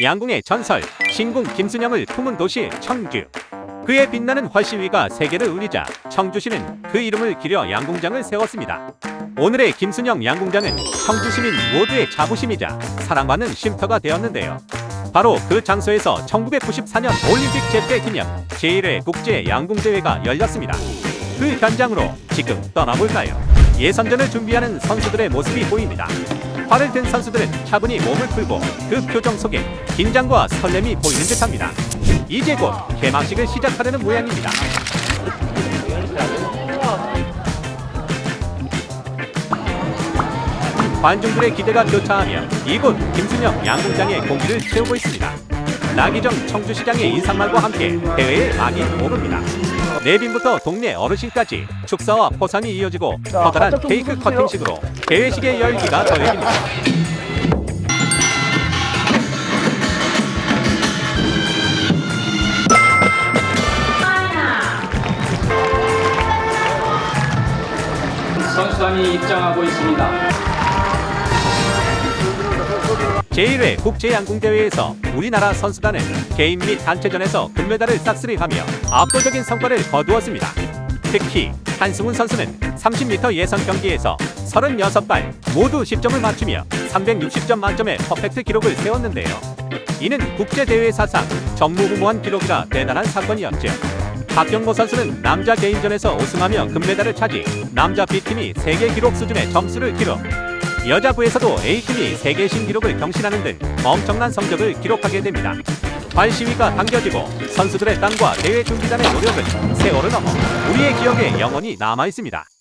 양궁의 전설 신궁 김순영을 품은 도시 청주. 그의 빛나는 활시위가 세계를 울리자 청주시는 그 이름을 기려 양궁장을 세웠습니다. 오늘의 김순영 양궁장은 청주 시민 모두의 자부심이자 사랑받는 쉼터가 되었는데요. 바로 그 장소에서 1994년 올림픽 제때 기념 제1회 국제 양궁대회가 열렸습니다. 그 현장으로 지금 떠나볼까요? 예선전을 준비하는 선수들의 모습이 보입니다. 활을 든 선수들은 차분히 몸을 풀고 그 표정 속에 긴장과 설렘이 보이는 듯합니다. 이제 곧 개막식을 시작하려는 모양입니다. 관중들의 기대가 교차하며 이곳 김순영 양궁장의 공기를 채우고 있습니다. 나기정 청주시장의 인사말과 함께 대회에 많이 오릅니다. 내빈부터 동네 어르신까지 축사와 포상이 이어지고 커다란 케이크. 커팅식으로 대회식의 열기가 더해집니다. 선수단이 입장하고 있습니다. 제1회 국제양궁대회에서 우리나라 선수단은 개인 및 단체전에서 금메달을 싹쓸이하며 압도적인 성과를 거두었습니다. 특히 한승훈 선수는 30m 예선 경기에서 36발 모두 10점을 맞추며 360점 만점의 퍼펙트 기록을 세웠는데요. 이는 국제대회 사상 전무후무한 기록이라 대단한 사건이었죠. 박경모 선수는 남자 개인전에서 우승하며 금메달을 차지 남자 B팀이 세계 기록 수준의 점수를 기록 여자부에서도 A팀이 세계 신기록을 경신하는 등 엄청난 성적을 기록하게 됩니다. 발 시위가 당겨지고 선수들의 땀과 대회 준비단의 노력은 세월을 넘어 우리의 기억에 영원히 남아 있습니다.